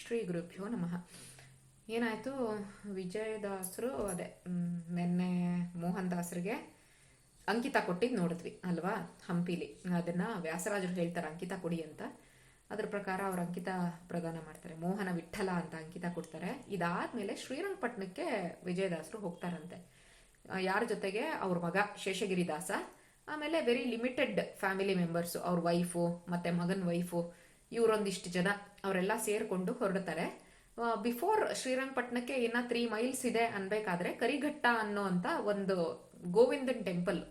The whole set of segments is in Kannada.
ಶ್ರೀ ಗುರುಭ್ಯೋ ನಮಃ. ಏನಾಯಿತು? ವಿಜಯದಾಸರು ಅದೇ ನಿನ್ನೆ ಮೋಹನ್ ದಾಸರಿಗೆ ಅಂಕಿತ ಕೊಟ್ಟಿದ್ದು ನೋಡಿದ್ವಿ ಅಲ್ವಾ? ಹಂಪಿಲಿ. ಅದನ್ನು ವ್ಯಾಸರಾಜರು ಹೇಳ್ತಾರೆ, ಅಂಕಿತ ಕೊಡಿ ಅಂತ. ಅದ್ರ ಪ್ರಕಾರ ಅವ್ರು ಅಂಕಿತ ಪ್ರದಾನ ಮಾಡ್ತಾರೆ. ಮೋಹನ ವಿಠಲ ಅಂತ ಅಂಕಿತ ಕೊಡ್ತಾರೆ. ಇದಾದ್ಮೇಲೆ ಶ್ರೀರಂಗಪಟ್ಟಣಕ್ಕೆ ವಿಜಯದಾಸರು ಹೋಗ್ತಾರಂತೆ. ಯಾರ ಜೊತೆಗೆ? ಅವ್ರ ಮಗ ಶೇಷಗಿರಿ ದಾಸ ಆಮೇಲೆ ವೆರಿ ಲಿಮಿಟೆಡ್ ಫ್ಯಾಮಿಲಿ ಮೆಂಬರ್ಸು ಅವ್ರ ವೈಫು ಮತ್ತೆ ಮಗನ ವೈಫು ಇವರೊಂದಿಷ್ಟು ಜನ ಅವರೆಲ್ಲ ಸೇರಿಕೊಂಡು ಹೊರಡ್ತಾರೆ. ಬಿಫೋರ್ ಶ್ರೀರಂಗಪಟ್ಟಣಕ್ಕೆ ಇನ್ನ ತ್ರೀ ಮೈಲ್ಸ್ ಇದೆ ಅನ್ಬೇಕಾದ್ರೆ ಕರಿಘಟ್ಟ ಅನ್ನೋ ಅಂತ ಒಂದು ಗೋವಿಂದನ್ ಟೆಂಪಲ್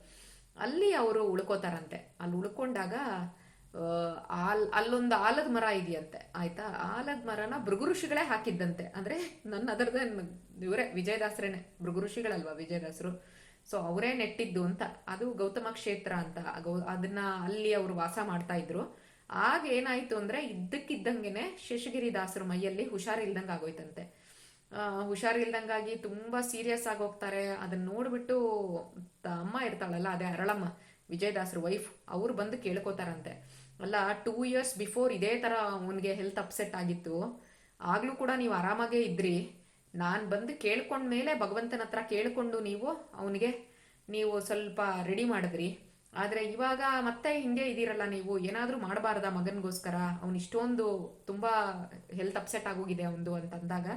ಅಲ್ಲಿ ಅವರು ಉಳ್ಕೋತಾರಂತೆ. ಅಲ್ಲಿ ಉಳ್ಕೊಂಡಾಗ ಆಲ್, ಅಲ್ಲೊಂದು ಆಲದ ಮರ ಇದೆಯಂತೆ. ಆಯ್ತಾ? ಆಲದ ಮರನ ಭೃಗು ಋಷಿಗಳೇ ಹಾಕಿದ್ದಂತೆ. ಅಂದ್ರೆ ನನ್ನ ಅದರದ ಇವರೇ ವಿಜಯದಾಸರೇನೆ. ಭೃಗು ಋಷಿಗಳಲ್ವಾ ವಿಜಯದಾಸರು? ಸೊ ಅವರೇ ನೆಟ್ಟಿದ್ದು ಅಂತ. ಅದು ಗೌತಮ ಕ್ಷೇತ್ರ ಅಂತ. ಅದನ್ನ ಅಲ್ಲಿ ಅವರು ವಾಸ ಮಾಡ್ತಾ ಇದ್ರು. ಆಗ ಏನಾಯ್ತು ಅಂದ್ರೆ ಇದ್ದಕ್ಕಿದ್ದಂಗೆನೆ ಶೇಷಗಿರಿ ದಾಸರ ಮೈಯಲ್ಲಿ ಹುಷಾರಿಲ್ದಂಗೆ ಆಗೋಯ್ತಂತೆ. ಹುಷಾರಿಲ್ದಂಗಾಗಿ ತುಂಬಾ ಸೀರಿಯಸ್ ಆಗಿ ಹೋಗ್ತಾರೆ. ಅದನ್ನ ನೋಡ್ಬಿಟ್ಟು ಅಮ್ಮ ಇರ್ತಾಳಲ್ಲ, ಅದೇ ಅರಳಮ್ಮ, ವಿಜಯದಾಸರ ವೈಫ್ ಅವ್ರು ಬಂದು ಕೇಳ್ಕೊತಾರಂತೆ. ಅಲ್ಲ ಟೂ ಇಯರ್ಸ್ ಬಿಫೋರ್ ಇದೇ ತರ ಅವನಿಗೆ ಹೆಲ್ತ್ ಅಪ್ಸೆಟ್ ಆಗಿತ್ತು. ಆಗ್ಲೂ ಕೂಡ ನೀವು ಆರಾಮಾಗೇ ಇದ್ರಿ. ನಾನ್ ಬಂದು ಕೇಳ್ಕೊಂಡ್ಮೇಲೆ ಭಗವಂತನ ಹತ್ರ ಕೇಳ್ಕೊಂಡು ನೀವು ಅವನಿಗೆ ನೀವು ಸ್ವಲ್ಪ ರೆಡಿ ಮಾಡಿದ್ರಿ. ಆದ್ರೆ ಇವಾಗ ಮತ್ತೆ ಹಿಂಗೆ ಇದೀರಲ್ಲ ನೀವು, ಏನಾದರೂ ಮಾಡಬಾರ್ದ ಮಗನಿಗೋಸ್ಕರ? ಅವ್ನು ಇಷ್ಟೊಂದು ತುಂಬಾ ಹೆಲ್ತ್ ಅಪ್ಸೆಟ್ ಆಗೋಗಿದೆ ಅವನು ಅಂತಂದಾಗ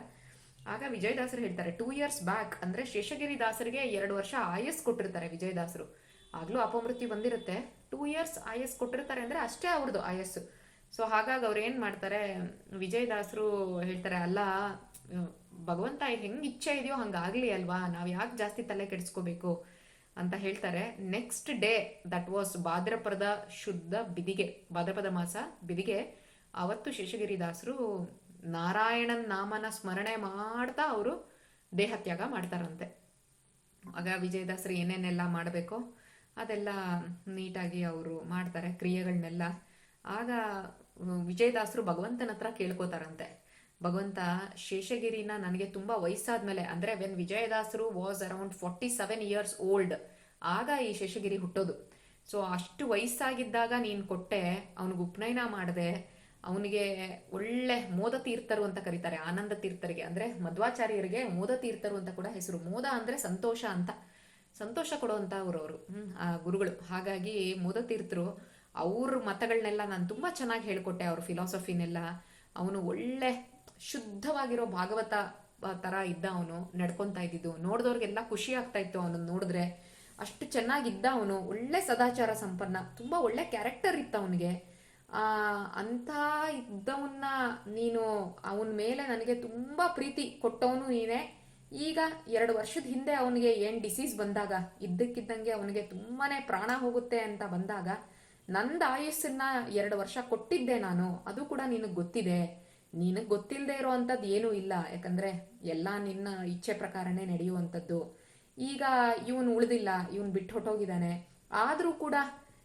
ಆಗ ವಿಜಯದಾಸರು ಹೇಳ್ತಾರೆ ಟೂ ಇಯರ್ಸ್ ಬ್ಯಾಕ್ ಅಂದ್ರೆ ಶೇಷಗಿರಿ ದಾಸರಿಗೆ ಎರಡು ವರ್ಷ ಆಯಸ್ ಕೊಟ್ಟಿರ್ತಾರೆ ವಿಜಯದಾಸರು. ಆಗಲೂ ಅಪಮೃತ್ಯು ಬಂದಿರುತ್ತೆ. ಟೂ ಇಯರ್ಸ್ ಆಯಸ್ ಕೊಟ್ಟಿರ್ತಾರೆ ಅಂದ್ರೆ ಅಷ್ಟೇ ಅವ್ರದ್ದು ಆಯಸ್ಸು. ಸೊ ಹಾಗಾಗಿ ಅವ್ರು ಏನು ಮಾಡ್ತಾರೆ, ವಿಜಯದಾಸರು ಹೇಳ್ತಾರೆ, ಅಲ್ಲ, ಭಗವಂತ, ಹೆಂಗೆ ಇಚ್ಛೆ ಇದೆಯೋ ಹಂಗಾಗಲಿ ಅಲ್ವಾ? ನಾವು ಯಾಕೆ ಜಾಸ್ತಿ ತಲೆ ಕೆಡಿಸ್ಕೋಬೇಕು? ಅಂತ ಹೇಳ್ತಾರೆ. Next day that was Bhadrapada ಶುದ್ಧ ಬಿದಿಗೆ, ಭಾದ್ರಪದ ಮಾಸ ಬಿದಿಗೆ, ಅವತ್ತು ಶೇಷಗಿರಿದಾಸರು ನಾರಾಯಣನ್ ನಾಮನ ಸ್ಮರಣೆ ಮಾಡ್ತಾ ಅವರು ದೇಹತ್ಯಾಗ ಮಾಡ್ತಾರಂತೆ. ಆಗ ವಿಜಯದಾಸರು ಏನೇನೆಲ್ಲ ಮಾಡಬೇಕೋ ಅದೆಲ್ಲ ನೀಟಾಗಿ ಅವರು ಮಾಡ್ತಾರೆ ಕ್ರಿಯೆಗಳನ್ನೆಲ್ಲ ಆಗ ವಿಜಯದಾಸರು ಭಗವಂತನ ಹತ್ರ ಕೇಳ್ಕೋತಾರಂತೆ. ಭಗವಂತ ಶೇಷಗಿರಿನ ನನಗೆ ತುಂಬಾ ವಯಸ್ಸಾದ್ಮೇಲೆ, ಅಂದ್ರೆ ವೆನ್ ವಿಜಯದಾಸರು was around forty seven years old ಆಗ ಈ ಶೇಷಗಿರಿ ಹುಟ್ಟೋದು. ಸೊ ಅಷ್ಟು ವಯಸ್ಸಾಗಿದ್ದಾಗ ನೀನು ಕೊಟ್ಟೆ, ಅವನಿಗೆ ಉಪನಯನ ಮಾಡಿದೆ, ಅವನಿಗೆ ಒಳ್ಳೆ ಮೋದ ತೀರ್ಥರು ಅಂತ ಕರೀತಾರೆ, ಆನಂದ ತೀರ್ಥರಿಗೆ. ಅಂದ್ರೆ ಮಧ್ವಾಚಾರ್ಯರಿಗೆ ಮೋದ ತೀರ್ಥರು ಅಂತ ಕೂಡ ಹೆಸರು. ಮೋದ ಅಂದ್ರೆ ಸಂತೋಷ ಅಂತ. ಸಂತೋಷ ಕೊಡುವಂತ ಅವರು ಅವರು ಆ ಗುರುಗಳು. ಹಾಗಾಗಿ ಮೋದ ತೀರ್ಥರು, ಅವ್ರ ಮತಗಳನ್ನೆಲ್ಲ ನಾನು ತುಂಬಾ ಚೆನ್ನಾಗಿ ಹೇಳ್ಕೊಟ್ಟೆ, ಅವ್ರ ಫಿಲಾಸಫಿನೆಲ್ಲ ಅವನು ಒಳ್ಳೆ ಶುದ್ಧವಾಗಿರೋ ಭಾಗವತ ಥರ ಇದ್ದ ಅವನು, ನಡ್ಕೊಂತ ಇದ್ದಿದ್ದು. ನೋಡಿದವ್ರಿಗೆಲ್ಲ ಖುಷಿ ಆಗ್ತಾ ಇತ್ತು ಅವನು ನೋಡಿದ್ರೆ. ಅಷ್ಟು ಚೆನ್ನಾಗಿದ್ದ ಅವನು. ಒಳ್ಳೆ ಸದಾಚಾರ ಸಂಪನ್ನ. ತುಂಬಾ ಒಳ್ಳೆ ಕ್ಯಾರೆಕ್ಟರ್ ಇತ್ತು ಅವನಿಗೆ. ಅಂತ ಇದ್ದವನ್ನ ನೀನು, ಅವನ ಮೇಲೆ ನನಗೆ ತುಂಬಾ ಪ್ರೀತಿ ಕೊಟ್ಟವನು ನೀನೇ. ಈಗ ಎರಡು ವರ್ಷದ ಹಿಂದೆ ಅವನಿಗೆ ಏನ್ ಡಿಸೀಸ್ ಬಂದಾಗ, ಇದ್ದಕ್ಕಿದ್ದಂಗೆ ಅವನಿಗೆ ತುಂಬಾನೇ ಪ್ರಾಣ ಹೋಗುತ್ತೆ ಅಂತ ಬಂದಾಗ, ನಂದ ಆಯುಸ್ಸನ್ನ ಎರಡು ವರ್ಷ ಕೊಟ್ಟಿದ್ದೆ ನಾನು. ಅದು ಕೂಡ ನಿನಗೆ ಗೊತ್ತಿದೆ. ನಿನಗೆ ಗೊತ್ತಿಲ್ಲದೆ ಇರೋ ಅಂಥದ್ದು ಏನೂ ಇಲ್ಲ. ಯಾಕಂದ್ರೆ ಎಲ್ಲ ನಿನ್ನ ಇಚ್ಛೆ ಪ್ರಕಾರನೇ ನಡೆಯುವಂಥದ್ದು. ಈಗ ಇವನು ಉಳಿದಿಲ್ಲ, ಇವನು ಬಿಟ್ಟು ಹೊಟ್ಟೋಗಿದ್ದಾನೆ ಆದರೂ ಕೂಡ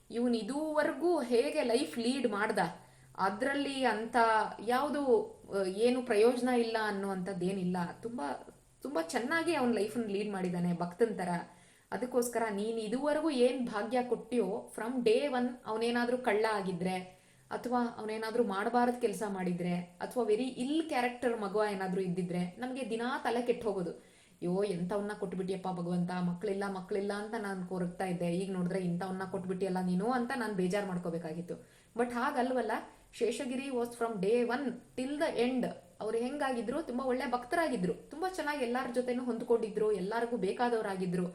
ಇವನು ಇದುವರೆಗೂ ಹೇಗೆ ಲೈಫ್ ಲೀಡ್ ಮಾಡ್ದ? ಅದರಲ್ಲಿ ಅಂತ ಯಾವುದು ಏನು ಪ್ರಯೋಜನ ಇಲ್ಲ ಅನ್ನುವಂಥದ್ದು ಏನಿಲ್ಲ ತುಂಬಾ ತುಂಬಾ ಚೆನ್ನಾಗಿ ಅವನ ಲೈಫನ್ನು ಲೀಡ್ ಮಾಡಿದ್ದಾನೆ ಭಕ್ತನ್ ತರ ಅದಕ್ಕೋಸ್ಕರ ನೀನು ಇದುವರೆಗೂ ಏನು ಭಾಗ್ಯ ಕೊಟ್ಟಿಯೋ ಫ್ರಮ್ ಡೇ ಒನ್ ಅವನೇನಾದ್ರೂ ಕಳ್ಳ ಆಗಿದ್ರೆ ಅಥವಾ ಅವನೇನಾದ್ರೂ ಮಾಡಬಾರದ್ ಕೆಲಸ ಮಾಡಿದ್ರೆ, ಅಥವಾ ವೆರಿ ಇಲ್ ಕ್ಯಾರೆಕ್ಟರ್ ಮಗುವ ಏನಾದ್ರೂ ಇದ್ದಿದ್ರೆ ನಮಗೆ ದಿನಾ ತಲೆ ಕೆಟ್ಟು ಹೋಗೋದು. ಅಯ್ಯೋ ಎಂಥವನ್ನ ಕೊಟ್ಬಿಟ್ಟಿಯಪ್ಪ ಭಗವಂತ ಮಕ್ಕಳಿಲ್ಲ ಮಕ್ಕಳಿಲ್ಲ ಅಂತ ನಾನು ಕೊರಗ್ತಾ ಇದ್ದೆ. ಈಗ ನೋಡಿದ್ರೆ ಇಂಥವನ್ನ ಕೊಟ್ಬಿಟ್ಟಿಯಲ್ಲ ನೀನು ಅಂತ ನಾನು ಬೇಜಾರು ಮಾಡ್ಕೋಬೇಕಾಗಿತ್ತು. But ಹಾಗಲ್ವಲ್ಲ, Seshagiri was from day one till the end ಅವ್ರು ಹೆಂಗಾಗಿದ್ರು? ತುಂಬಾ ಒಳ್ಳೆ ಭಕ್ತರಾಗಿದ್ರು. ತುಂಬಾ ಚೆನ್ನಾಗಿ ಎಲ್ಲಾರ ಜೊತೆನೂ ಹೊಂದ್ಕೊಂಡಿದ್ರು, ಎಲ್ಲರಿಗೂ ಬೇಕಾದವರಾಗಿದ್ರು.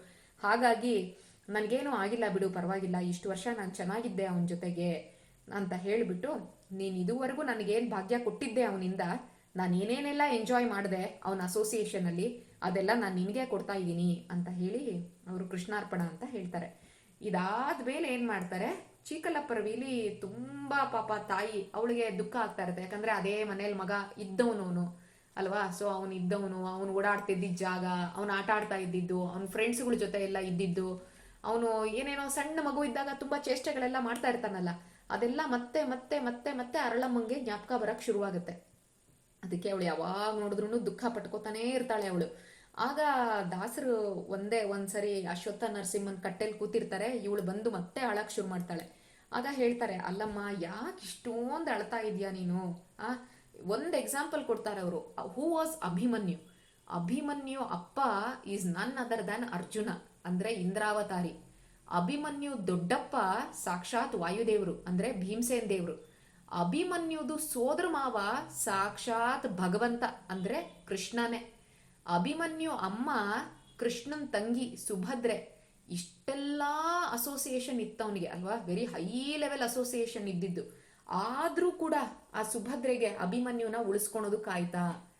ಹಾಗಾಗಿ, ನನ್ಗೇನು ಆಗಿಲ್ಲ ಬಿಡು, ಪರವಾಗಿಲ್ಲ. ಇಷ್ಟು ವರ್ಷ ನಾನು ಚೆನ್ನಾಗಿದ್ದೆ ಅವನ ಜೊತೆಗೆ. ಅಂತ ಹೇಳಿಬಿಟ್ಟು, ನೀನು ಇದುವರೆಗೂ ನನಗೇನು ಭಾಗ್ಯ ಕೊಟ್ಟಿದ್ದೆ ಅವನಿಂದ, ನಾನು ಏನೇನೆಲ್ಲ ಎಂಜಾಯ್ ಮಾಡಿದೆ ಅವನ ಅಸೋಸಿಯೇಷನ್ ಅಲ್ಲಿ, ಅದೆಲ್ಲ ನಾನು ನಿನಗೆ ಕೊಡ್ತಾ ಇದ್ದೀನಿ ಅಂತ ಹೇಳಿ ಅವರು ಕೃಷ್ಣಾರ್ಪಣ ಅಂತ ಹೇಳ್ತಾರೆ. ಇದಾದ ಮೇಲೆ ಏನು ಮಾಡ್ತಾರೆ ಚೀಕಲಪ್ಪರವಿಲಿ ತುಂಬಾ ಪಾಪ ತಾಯಿ ಅವಳಿಗೆ ದುಃಖ ಆಗ್ತಾ ಇರುತ್ತೆ. ಯಾಕಂದ್ರೆ ಅದೇ ಮನೇಲಿ ಮಗ ಇದ್ದವನು ಅವನು, ಅಲ್ವಾ? ಸೊ ಅವನು ಇದ್ದವನು, ಅವನು ಓಡಾಡ್ತಿದ್ದಿದ್ದ ಜಾಗ, ಅವನು ಆಟ ಆಡ್ತಾ ಇದ್ದಿದ್ದು, ಅವನ ಫ್ರೆಂಡ್ಸ್ಗಳ ಜೊತೆ ಎಲ್ಲ ಇದ್ದಿದ್ದು, ಅವನು ಏನೇನೋ ಸಣ್ಣ ಮಗು ಇದ್ದಾಗ ತುಂಬಾ ಚೇಷ್ಟೆಗಳೆಲ್ಲ ಮಾಡ್ತಾ ಇರ್ತಾನಲ್ಲ. ಅದೆಲ್ಲ ಮತ್ತೆ ಮತ್ತೆ ಮತ್ತೆ ಮತ್ತೆ ಅರಳಮ್ಮಂಗೆ ಜ್ಞಾಪಕ ಬರಕ್ ಶುರುವಾಗುತ್ತೆ. ಅದಕ್ಕೆ ಅವಳು ಯಾವಾಗ ನೋಡಿದ್ರು ದುಃಖ ಪಟ್ಕೋತಾನೇ ಇರ್ತಾಳೆ ಅವಳು. ಆಗ ದಾಸರು ಒಂದೇ ಒಂದ್ಸರಿ ಅಶ್ವತ್ಥ ನರಸಿಂಹನ್ ಕಟ್ಟೆಲ್ ಕೂತಿರ್ತಾರೆ, ಇವಳು ಬಂದು ಮತ್ತೆ ಅಳಕ್ ಶುರು ಮಾಡ್ತಾಳೆ. ಆಗ ಹೇಳ್ತಾರೆ, ಅಲ್ಲಮ್ಮ, ಯಾಕೆ ಇಷ್ಟೊಂದು ಅಳ್ತಾ ಇದೆಯಾ ನೀನು? ಆ, ಒಂದು ಎಕ್ಸಾಂಪಲ್ ಕೊಡ್ತಾರೆ ಅವರು. Who was Abhimanyu? ಅಭಿಮನ್ಯು ಅಪ್ಪ ಈಸ್ ನನ್ ಅದರ್ ದ್ಯಾನ್ ಅರ್ಜುನ, ಅಂದ್ರೆ ಇಂದ್ರಾವತಾರಿ. ಅಭಿಮನ್ಯು ದೊಡ್ಡಪ್ಪ ಸಾಕ್ಷಾತ್ ವಾಯುದೇವರು, ಅಂದ್ರೆ ಭೀಮಸೇನ್ ದೇವರು. ಅಭಿಮನ್ಯುದು ಸೋದರ ಮಾವ ಸಾಕ್ಷಾತ್ ಭಗವಂತ, ಅಂದ್ರೆ ಕೃಷ್ಣನೇ. ಅಭಿಮನ್ಯು ಅಮ್ಮ, ಕೃಷ್ಣನ್ ತಂಗಿ, ಸುಭದ್ರೆ. ಇಷ್ಟೆಲ್ಲ ಅಸೋಸಿಯೇಷನ್ ಇತ್ತವನಿಗೆ, ಅಲ್ವಾ? ವೆರಿ ಹೈ ಲೆವೆಲ್ ಅಸೋಸಿಯೇಷನ್ ಇದ್ದಿದ್ದು. ಆದ್ರೂ ಕೂಡ ಆ ಸುಭದ್ರೆಗೆ ಅಭಿಮನ್ಯುನ ಉಳಿಸ್ಕೊಳೋದಕ್ಕಾಯ್ತಾ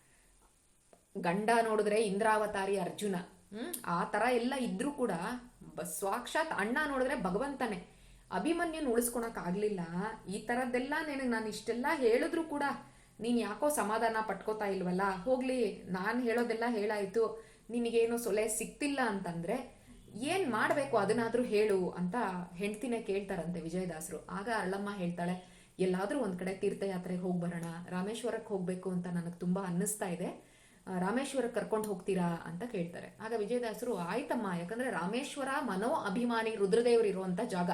ಗಂಡ ನೋಡಿದ್ರೆ ಇಂದ್ರಾವತಾರಿ ಅರ್ಜುನ. ಹ್ಮ್, ಆ ತರ ಎಲ್ಲ ಇದ್ರೂ ಕೂಡ ಸಾಕ್ಷಾತ್ ಅಣ್ಣ ನೋಡಿದ್ರೆ ಭಗವಂತನೇ. ಅಭಿಮನ್ಯನ್ ಉಳಿಸ್ಕೊಳಕ್ ಆಗ್ಲಿಲ್ಲ. ಈ ತರದ್ದೆಲ್ಲ ನಿನಗೆ ನಾನು ಇಷ್ಟೆಲ್ಲ ಹೇಳಿದ್ರು ಕೂಡ ನೀನ್ ಯಾಕೋ ಸಮಾಧಾನ ಪಟ್ಕೋತಾ ಇಲ್ವಲ್ಲ? ಹೋಗ್ಲಿ, ನಾನು ಹೇಳೋದೆಲ್ಲ ಹೇಳಾಯ್ತು. ನಿನಗೇನು ಸೊಲೆ ಸಿಕ್ತಿಲ್ಲ ಅಂತಂದ್ರೆ ಏನ್ ಮಾಡ್ಬೇಕು ಅದನ್ನಾದ್ರೂ ಹೇಳು ಅಂತ ಹೆಂಡ್ತಿನೇ ಕೇಳ್ತಾರಂತೆ ವಿಜಯದಾಸರು. ಆಗ ಅಳ್ಳಮ್ಮ ಹೇಳ್ತಾಳೆ, ಎಲ್ಲಾದ್ರೂ ಒಂದ್ ಕಡೆ ತೀರ್ಥಯಾತ್ರೆಗೆ ಹೋಗಿ ಬರೋಣ ರಾಮೇಶ್ವರಕ್ಕೆ ಹೋಗ್ಬೇಕು ಅಂತ ನನಗೆ ತುಂಬಾ ಅನ್ನಿಸ್ತಾ ಇದೆ. ಆ, ರಾಮೇಶ್ವರಕ್ಕೆ ಕರ್ಕೊಂಡು ಹೋಗ್ತೀರಾ ಅಂತ ಕೇಳ್ತಾರೆ. ಆಗ ವಿಜಯದಾಸರು ಆಯ್ತಮ್ಮ ಯಾಕಂದ್ರೆ ರಾಮೇಶ್ವರ ಮನೋ ಅಭಿಮಾನಿ ರುದ್ರದೇವರು ಇರುವಂತ ಜಾಗ.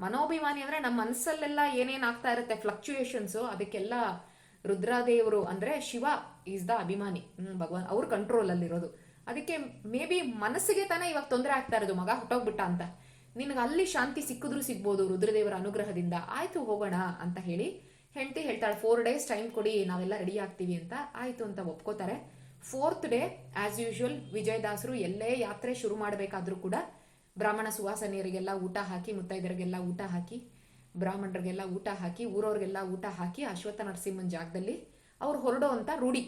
ಮನೋಭಿಮಾನಿ ಅಂದ್ರೆ ನಮ್ಮ ಮನಸ್ಸಲ್ಲೆಲ್ಲ ಏನೇನ್ ಆಗ್ತಾ ಇರುತ್ತೆ ಫ್ಲಕ್ಚುಯೇಷನ್ಸ್ ಅದಕ್ಕೆಲ್ಲ ರುದ್ರದೇವರು ಅಂದ್ರೆ ಶಿವ ಈಸ್ ದ ಅಭಿಮಾನಿ. ಭಗವಾನ್ ಅವ್ರ ಕಂಟ್ರೋಲ್ ಅಲ್ಲಿರೋದು. ಅದಕ್ಕೆ ಮೇ ಬಿ ಮನಸ್ಸಿಗೆ ತಾನೇ ಇವಾಗ ತೊಂದರೆ ಆಗ್ತಾ ಇರೋದು ಮಗ ಹುಟ್ಟೋಗ್ಬಿಟ್ಟ ಅಂತ. ನಿನಗೆ ಅಲ್ಲಿ ಶಾಂತಿ ಸಿಕ್ಕಿದ್ರು ಸಿಗ್ಬೋದು ರುದ್ರದೇವರ ಅನುಗ್ರಹದಿಂದ. ಆಯ್ತು ಹೋಗೋಣ ಅಂತ ಹೇಳಿ ಹೆಂಡತಿ ಹೇಳ್ತಾಳೆ ಫೋರ್ ಡೇಸ್ ಟೈಮ್ ಕೊಡಿ ನಾವೆಲ್ಲ ರೆಡಿ ಆಗ್ತೀವಿ ಅಂತ. ಆಯ್ತು ಅಂತ ಒಪ್ಕೋತಾರೆ. ಫೋರ್ತ್ ಡೇ ಆಸ್ ಯೂಶುವಲ್ ವಿಜಯದಾಸರು ಎಲ್ಲೇ ಯಾತ್ರೆ ಶುರು ಮಾಡಬೇಕಾದ್ರೂ ಕೂಡ ಬ್ರಾಹ್ಮಣ ಸುವಾಸನಿಯರಿಗೆಲ್ಲ ಊಟ ಹಾಕಿ ಮುತ್ತೈದರಿಗೆಲ್ಲ ಊಟ ಹಾಕಿ, ಬ್ರಾಹ್ಮಣರಿಗೆಲ್ಲ ಊಟ ಹಾಕಿ, ಊರವ್ರಿಗೆಲ್ಲ ಊಟ ಹಾಕಿ ಅಶ್ವತ್ಥ ನರಸಿಂಹನ್ ಜಾಗದಲ್ಲಿ ಅವ್ರು ಹೊರಡೋ ಅಂತ ರೂಢಿ.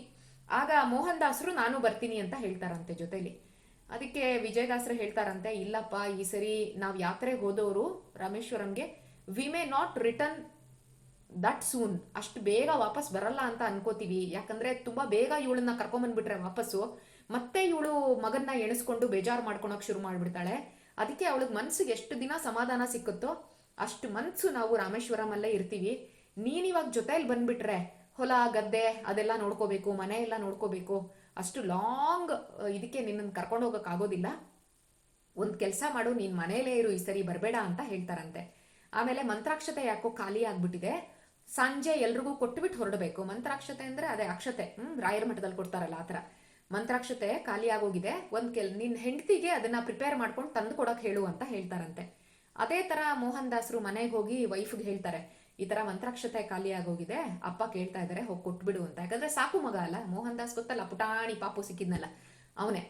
ಆಗ ಮೋಹನ್ ದಾಸರು, ನಾನು ಬರ್ತೀನಿ ಅಂತ ಹೇಳ್ತಾರಂತೆ ಜೊತೆಲಿ. ಅದಕ್ಕೆ ವಿಜಯದಾಸರು ಹೇಳ್ತಾರಂತೆ, ಇಲ್ಲಪ್ಪ, ಈ ಸರಿ ನಾವು ಯಾತ್ರೆಗೆ ಹೋದವರು ರಾಮೇಶ್ವರಂಗೆ we may not return that soon ಅಷ್ಟು ಬೇಗ ವಾಪಸ್ ಬರಲ್ಲ ಅಂತ ಅನ್ಕೋತೀವಿ. ಯಾಕಂದ್ರೆ ತುಂಬಾ ಬೇಗ ಇವಳನ್ನ ಕರ್ಕೊಂಬಂದ್ಬಿಟ್ರೆ ವಾಪಸ್ಸು. ಮತ್ತೆ ಇವಳು ಮಗನ್ನ ಎಣಿಸ್ಕೊಂಡು ಬೇಜಾರು ಮಾಡ್ಕೊಳಕ್ ಶುರು ಮಾಡ್ಬಿಡ್ತಾಳೆ. ಅದಕ್ಕೆ ಅವಳಿಗೆ ಮನ್ಸಿಗೆ ಎಷ್ಟು ದಿನ ಸಮಾಧಾನ ಸಿಕ್ಕುತ್ತೋ ಅಷ್ಟು ಮನ್ಸು ನಾವು ರಾಮೇಶ್ವರಮಲ್ಲೇ ಇರ್ತೀವಿ. ನೀನಿವಾಗ ಜೊತೆಯಲ್ಲಿ ಬಂದ್ಬಿಟ್ರೆ ಹೊಲ, ಗದ್ದೆ ಅದೆಲ್ಲ ನೋಡ್ಕೋಬೇಕು, ಮನೆ ಎಲ್ಲ ನೋಡ್ಕೋಬೇಕು. ಅಷ್ಟು ಲಾಂಗ್ ಇದಕ್ಕೆ ನಿನ್ನನ್ನು ಕರ್ಕೊಂಡು ಹೋಗಕ್ ಆಗೋದಿಲ್ಲ. ಒಂದ್ ಕೆಲಸ ಮಾಡು, ನೀನ್ ಮನೆಯಲ್ಲೇ ಇರು, ಈ ಸರಿ ಬರಬೇಡ ಅಂತ ಹೇಳ್ತಾರಂತೆ. ಆಮೇಲೆ ಮಂತ್ರಾಕ್ಷತೆ ಯಾಕೋ ಖಾಲಿ ಆಗ್ಬಿಟ್ಟಿದೆ. ಸಂಜೆ ಎಲ್ರಿಗೂ ಕೊಟ್ಟುಬಿಟ್ಟು ಹೊರಡಬೇಕು. ಮಂತ್ರಾಕ್ಷತೆ ಅಂದ್ರೆ ಅದೇ ಅಕ್ಷತೆ. ಹ್ಞೂ ರಾಯರ ಮಠದಲ್ಲಿ ಕೊಡ್ತಾರಲ್ಲ ಆತರ. ಮಂತ್ರಾಕ್ಷತೆ ಖಾಲಿ ಆಗೋಗಿದೆ ಒಂದ್ ಕೆಲ್ ನಿನ್ ಹೆಂಡತಿಗೆ ಅದನ್ನ ಪ್ರಿಪೇರ್ ಮಾಡ್ಕೊಂಡು ತಂದು ಕೊಡೋಕೆ ಹೇಳು ಅಂತ ಹೇಳ್ತಾರಂತೆ. ಅದೇ ತರ ಮೋಹನ್ ದಾಸರು ಮನೆಗೆ ಹೋಗಿ ವೈಫ್ಗೆ ಹೇಳ್ತಾರೆ ಈ ತರ ಮಂತ್ರಾಕ್ಷತೆ ಖಾಲಿ ಆಗೋಗಿದೆ ಅಪ್ಪ ಕೇಳ್ತಾ ಇದ್ದಾರೆ ಹೋಗಿ ಕೊಟ್ಬಿಡು ಅಂತ. ಯಾಕಂದರೆ ಸಾಕು ಮಗ ಅಲ್ಲ. ಮೋಹನ್ ದಾಸ್ ಗೊತ್ತಲ್ಲ ಪುಟಾಣಿ ಪಾಪು ಸಿಕ್ಕಿದ್ನಲ್ಲ ಅವನೇ.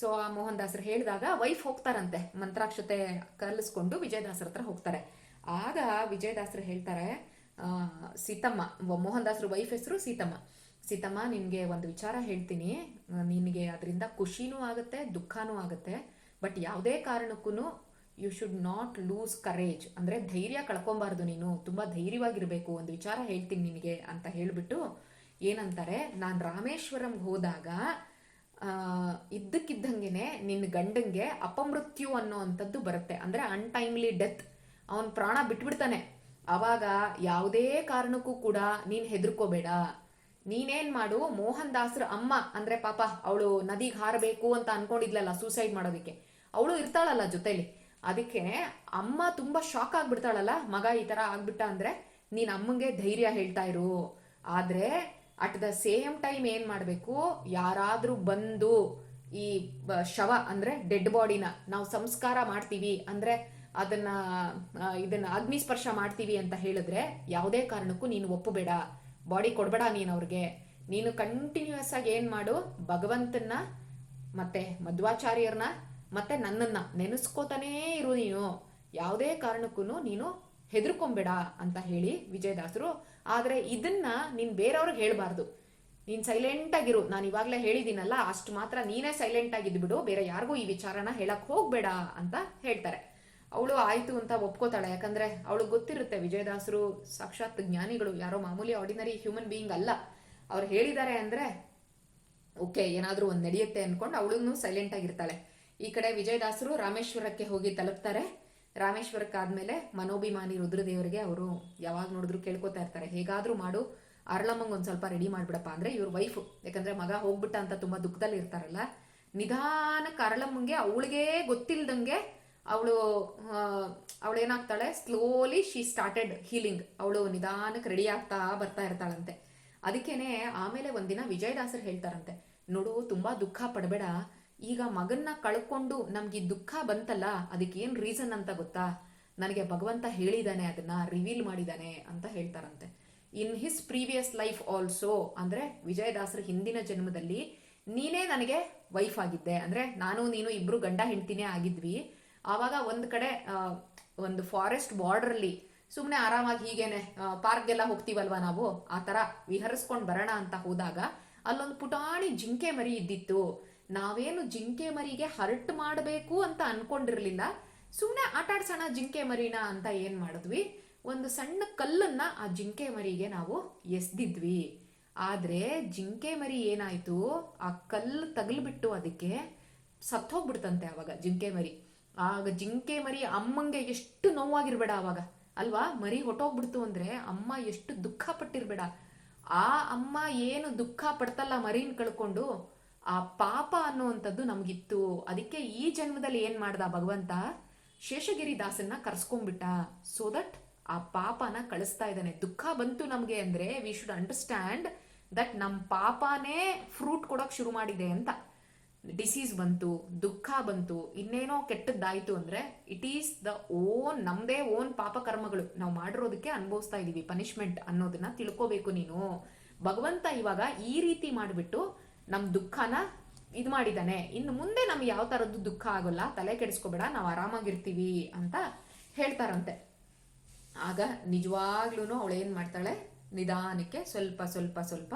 ಸೊ ಆ ಮೋಹನ್ ದಾಸರು ಹೇಳಿದಾಗ ವೈಫ್ ಹೋಗ್ತಾರಂತೆ. ಮಂತ್ರಾಕ್ಷತೆ ಕಲಿಸ್ಕೊಂಡು ವಿಜಯದಾಸರ ಹತ್ರ ಹೋಗ್ತಾರೆ. ಆಗ ವಿಜಯದಾಸರು ಹೇಳ್ತಾರೆ ಆ, ಸೀತಮ್ಮ ಮೋಹನ್ ದಾಸ್ರ ವೈಫ್ ಹೆಸರು ಸೀತಮ್ಮ. ಸೀತಮ್ಮ, ನಿನಗೆ ಒಂದು ವಿಚಾರ ಹೇಳ್ತೀನಿ. ನಿನಗೆ ಅದರಿಂದ ಖುಷಿನೂ ಆಗುತ್ತೆ, ದುಃಖನೂ ಆಗುತ್ತೆ. ಬಟ್ ಯಾವುದೇ ಕಾರಣಕ್ಕೂ you should not lose courage ಅಂದರೆ ಧೈರ್ಯ ಕಳ್ಕೊಬಾರ್ದು ನೀನು. ತುಂಬ ಧೈರ್ಯವಾಗಿರಬೇಕು. ಒಂದು ವಿಚಾರ ಹೇಳ್ತೀನಿ ನಿನಗೆ ಅಂತ ಹೇಳಿಬಿಟ್ಟು ಏನಂತಾರೆ, ನಾನು ರಾಮೇಶ್ವರಂಗೆ ಹೋದಾಗ ಇದ್ದಕ್ಕಿದ್ದಂಗೆ ನಿನ್ನ ಗಂಡಂಗೆ ಅಪಮೃತ್ಯು ಅನ್ನೋ ಅಂಥದ್ದು ಬರುತ್ತೆ. ಅಂದರೆ ಅನ್ಟೈಮ್ಲಿ ಡೆತ್ ಅವನ ಪ್ರಾಣ ಬಿಟ್ಬಿಡ್ತಾನೆ. ಅವಾಗ ಯಾವುದೇ ಕಾರಣಕ್ಕೂ ಕೂಡ ನೀನ್ ಹೆದರ್ಕೋಬೇಡ. ನೀನೇನ್ ಮಾಡು ಮೋಹನ್ ದಾಸ್ರ ಅಮ್ಮ ಅಂದ್ರೆ ಪಾಪ ಅವಳು ನದಿಗೆ ಹಾರಬೇಕು ಅಂತ ಅನ್ಕೊಂಡಿದ್ಲಲ್ಲ ಸೂಸೈಡ್ ಮಾಡೋದಕ್ಕೆ. ಅವಳು ಇರ್ತಾಳಲ್ಲ ಜೊತೆಲಿ. ಅದಕ್ಕೆ ಅಮ್ಮ ತುಂಬಾ ಶಾಕ್ ಆಗ್ಬಿಡ್ತಾಳಲ್ಲ, ಮಗ ಈ ತರ ಆಗ್ಬಿಟ್ಟ ಅಂದ್ರೆ ನೀನ್ ಅಮ್ಮಂಗೆ ಧೈರ್ಯ ಹೇಳ್ತಾ ಇರು. ಆದ್ರೆ ಅಟ್ ದ ಸೇಮ್ ಟೈಮ್ ಏನ್ ಮಾಡ್ಬೇಕು? ಯಾರಾದ್ರೂ ಬಂದು ಈ ಶವ ಅಂದ್ರೆ ಡೆಡ್ ಬಾಡಿನ ನಾವು ಸಂಸ್ಕಾರ ಮಾಡ್ತೀವಿ ಅಂದ್ರೆ ಅದನ್ನ ಇದನ್ನ ಅಗ್ನಿ ಸ್ಪರ್ಶ ಮಾಡ್ತೀವಿ ಅಂತ ಹೇಳಿದ್ರೆ ಯಾವುದೇ ಕಾರಣಕ್ಕೂ ನೀನು ಒಪ್ಪಬೇಡ. ಬಾಡಿ ಕೊಡ್ಬೇಡ ನೀನು ಅವ್ರಿಗೆ. ನೀನು ಕಂಟಿನ್ಯೂಸ್ ಆಗಿ ಏನ್ ಮಾಡು? ಭಗವಂತನ ಮತ್ತೆ ಮಧ್ವಾಚಾರ್ಯರನ್ನ ಮತ್ತೆ ನನ್ನನ್ನ ನೆನೆಸ್ಕೋತಾನೇ ಇರು ನೀನು. ಯಾವುದೇ ಕಾರಣಕ್ಕೂ ನೀನು ಹೆದರ್ಕೊಂಬೇಡ ಅಂತ ಹೇಳಿ ವಿಜಯದಾಸರು. ಆದ್ರೆ ಇದನ್ನ ನೀನ್ ಬೇರೆಯವ್ರಿಗೆ ಹೇಳಬಾರ್ದು. ನೀನ್ ಸೈಲೆಂಟ್ ಆಗಿರು. ನಾನು ಇವಾಗ್ಲೇ ಹೇಳಿದ್ದೀನಲ್ಲ, ಅಷ್ಟು ಮಾತ್ರ ನೀನೇ ಸೈಲೆಂಟ್ ಆಗಿದ್ಬಿಡು. ಬೇರೆ ಯಾರಿಗೂ ಈ ವಿಚಾರನ ಹೇಳಕ್ ಹೋಗ್ಬೇಡ ಅಂತ ಹೇಳ್ತಾರೆ. ಅವಳು ಆಯ್ತು ಅಂತ ಒಪ್ಕೋತಾಳೆ. ಯಾಕಂದ್ರೆ ಅವಳು ಗೊತ್ತಿರುತ್ತೆ ವಿಜಯದಾಸರು ಸಾಕ್ಷಾತ್ ಜ್ಞಾನಿಗಳು, ಯಾರೋ ಮಾಮೂಲಿ ಆರ್ಡಿನರಿ ಹ್ಯೂಮನ್ ಬೀಯಿಂಗ್ ಅಲ್ಲ. ಅವ್ರು ಹೇಳಿದ್ದಾರೆ ಅಂದ್ರೆ, ಓಕೆ, ಏನಾದರೂ ಒಂದು ನಡೆಯುತ್ತೆ ಅನ್ಕೊಂಡು ಅವಳು ಸೈಲೆಂಟ್ ಆಗಿರ್ತಾಳೆ. ಈ ಕಡೆ ವಿಜಯದಾಸರು ರಾಮೇಶ್ವರಕ್ಕೆ ಹೋಗಿ ತಲುಪ್ತಾರೆ. ರಾಮೇಶ್ವರಕ್ಕಾದ್ಮೇಲೆ ಮನೋಭಿಮಾನಿ ರುದ್ರದೇವರಿಗೆ ಅವರು ಯಾವಾಗ ನೋಡಿದ್ರು ಕೇಳ್ಕೊತಾ ಇರ್ತಾರೆ. ಹೇಗಾದ್ರೂ ಮಾಡು ಅರಳಮ್ಮಂಗ್ ಒಂದು ಸ್ವಲ್ಪ ರೆಡಿ ಮಾಡಿಬಿಡಪ್ಪ. ಅಂದ್ರೆ ಇವ್ರ ವೈಫ್ ಯಾಕಂದ್ರೆ ಮಗ ಹೋಗ್ಬಿಟ್ಟ ಅಂತ ತುಂಬಾ ದುಃಖದಲ್ಲಿ ಇರ್ತಾರಲ್ಲ ನಿಧಾನಕ್ಕೆ ಅರಳಮ್ಮಂಗೆ ಅವಳಿಗೆ ಗೊತ್ತಿಲ್ದಂಗೆ ಅವಳು ಅವಳು ಏನಾಗ್ತಾಳೆ? ಸ್ಲೋಲಿ ಶಿ ಸ್ಟಾರ್ಟೆಡ್ ಹೀಲಿಂಗ್ ಅವಳು ನಿಧಾನಕ್ಕೆ ರೆಡಿ ಆಗ್ತಾ ಬರ್ತಾ ಇರ್ತಾಳಂತೆ. ಅದಕ್ಕೇನೆ ಆಮೇಲೆ ಒಂದಿನ ವಿಜಯದಾಸರು ಹೇಳ್ತಾರಂತೆ, ನೋಡು, ತುಂಬಾ ದುಃಖ ಪಡಬೇಡ. ಈಗ ಮಗನ್ನ ಕಳ್ಕೊಂಡು ನಮ್ಗೆ ದುಃಖ ಬಂತಲ್ಲ ಅದಕ್ಕೆ ಏನ್ ರೀಸನ್ ಅಂತ ಗೊತ್ತಾ? ನನಗೆ ಭಗವಂತ ಹೇಳಿದಾನೆ, ಅದನ್ನ ರಿವೀಲ್ ಮಾಡಿದಾನೆ ಅಂತ ಹೇಳ್ತಾರಂತೆ. In his previous life also ಅಂದ್ರೆ ವಿಜಯದಾಸರ ಹಿಂದಿನ ಜನ್ಮದಲ್ಲಿ ನೀನೇ ನನಗೆ ವೈಫ್ ಆಗಿದ್ದೆ. ಅಂದ್ರೆ ನಾನು, ನೀನು ಇಬ್ರು ಗಂಡ ಹೆಂಡ್ತಿನೇ ಆಗಿದ್ವಿ. ಆವಾಗ ಒಂದು ಕಡೆ ಒಂದು ಫಾರೆಸ್ಟ್ ಬಾರ್ಡರ್ ಅಲ್ಲಿ ಸುಮ್ಮನೆ ಆರಾಮಾಗಿ ಹೀಗೇನೆ ಪಾರ್ಕ್ಗೆಲ್ಲ ಹೋಗ್ತೀವಲ್ವಾ ನಾವು? ಆ ತರ ವಿಹರಿಸ್ಕೊಂಡು ಬರೋಣ ಅಂತ ಹೋದಾಗ ಅಲ್ಲೊಂದು ಪುಟಾಣಿ ಜಿಂಕೆ ಮರಿ ಇದ್ದಿತ್ತು. ನಾವೇನು ಜಿಂಕೆ ಮರಿಗೆ ಹರ್ಟ್ ಮಾಡಬೇಕು ಅಂತ ಅನ್ಕೊಂಡಿರ್ಲಿಲ್ಲ. ಸುಮ್ಮನೆ ಆಟಾಡ್ಸೋಣ ಜಿಂಕೆ ಮರಿನ ಅಂತ ಏನು ಮಾಡಿದ್ವಿ? ಒಂದು ಸಣ್ಣ ಕಲ್ಲನ್ನ ಆ ಜಿಂಕೆ ಮರಿಗೆ ನಾವು ಎಸ್ದಿದ್ವಿ. ಆದ್ರೆ ಜಿಂಕೆ ಮರಿ ಏನಾಯ್ತು? ಆ ಕಲ್ಲು ತಗಲ್ಬಿಟ್ಟು ಅದಕ್ಕೆ ಸತ್ತೋಗ್ಬಿಡ್ತಂತೆ ಅವಾಗ ಜಿಂಕೆ ಮರಿ. ಆಗ ಜಿಂಕೆ ಮರಿ ಅಮ್ಮಂಗೆ ಎಷ್ಟು ನೋವಾಗಿರ್ಬೇಡ ಅವಾಗ. ಅಲ್ವಾ? ಮರಿ ಹೊಟ್ಟೋಗ್ಬಿಡ್ತು ಅಂದ್ರೆ ಅಮ್ಮ ಎಷ್ಟು ದುಃಖ ಪಟ್ಟಿರ್ಬೇಡ. ಆ ಅಮ್ಮ ಏನು ದುಃಖ ಪಡ್ತಲ್ಲ ಮರಿನ್ ಕಳ್ಕೊಂಡು ಆ ಪಾಪ ಅನ್ನುವಂಥದ್ದು ನಮ್ಗಿತ್ತು. ಅದಕ್ಕೆ ಈ ಜನ್ಮದಲ್ಲಿ ಏನ್ ಮಾಡ್ದ ಭಗವಂತ? ಶೇಷಗಿರಿ ದಾಸನ್ನ ಕರ್ಸ್ಕೊಂಡ್ಬಿಟ್ಟ. ಸೊ ದಟ್ ಆ ಪಾಪನ ಕಳಿಸ್ತಾ ಇದ್ದಾನೆ. ದುಃಖ ಬಂತು ನಮ್ಗೆ ಅಂದ್ರೆ ವಿ ಶುಡ್ ಅಂಡರ್ಸ್ಟ್ಯಾಂಡ್ ದಟ್ ನಮ್ ಪಾಪನೇ ಫ್ರೂಟ್ ಕೊಡೋಕ್ ಶುರು ಮಾಡಿದೆ ಅಂತ. ಡಿಸೀಸ್ ಬಂತು, ದುಃಖ ಬಂತು, ಇನ್ನೇನೋ ಕೆಟ್ಟದ್ದಾಯಿತು ಅಂದರೆ ಇಟ್ ಈಸ್ ದ ಓನ್ ನಮ್ಮದೇ ಓನ್ ಪಾಪಕರ್ಮಗಳು ನಾವು ಮಾಡಿರೋದಕ್ಕೆ ಅನುಭವಿಸ್ತಾ ಇದ್ದೀವಿ ಪನಿಷ್ಮೆಂಟ್ ಅನ್ನೋದನ್ನ ತಿಳ್ಕೋಬೇಕು ನೀನು. ಭಗವಂತ ಇವಾಗ ಈ ರೀತಿ ಮಾಡಿಬಿಟ್ಟು ನಮ್ಮ ದುಃಖನ ಇದು ಮಾಡಿದ್ದಾನೆ ಇನ್ನು ಮುಂದೆ ನಮ್ಗೆ ಯಾವ ಥರದ್ದು ದುಃಖ ಆಗೋಲ್ಲ, ತಲೆ ಕೆಡಿಸ್ಕೋಬೇಡ, ನಾವು ಆರಾಮಾಗಿರ್ತೀವಿ ಅಂತ ಹೇಳ್ತಾರಂತೆ. ಆಗ ನಿಜವಾಗ್ಲೂ ಅವಳು ಏನು ಮಾಡ್ತಾಳೆ? ನಿಧಾನಕ್ಕೆ ಸ್ವಲ್ಪ ಸ್ವಲ್ಪ ಸ್ವಲ್ಪ